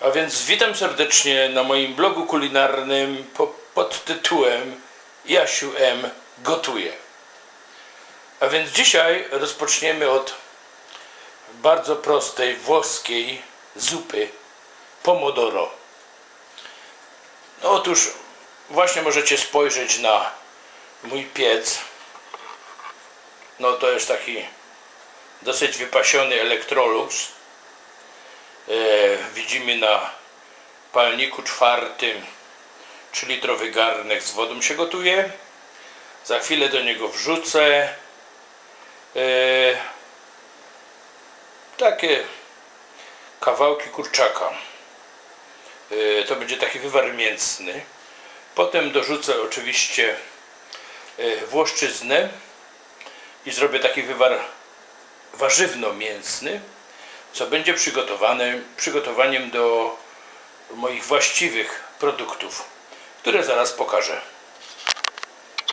A więc witam serdecznie na moim blogu kulinarnym po, pod tytułem Jasiu M. gotuje. A więc dzisiaj rozpoczniemy od bardzo prostej włoskiej zupy pomodoro. No otóż właśnie możecie spojrzeć na mój piec. No to jest taki dosyć wypasiony Electrolux. Widzimy na palniku czwartym 3-litrowy garnek z wodą się gotuje. Za chwilę do niego wrzucę e, takie kawałki kurczaka. E, to będzie taki wywar mięsny. Potem dorzucę oczywiście e, włoszczyznę i zrobię taki wywar warzywno-mięsny, co będzie przygotowane, przygotowaniem do moich właściwych produktów, które zaraz pokażę.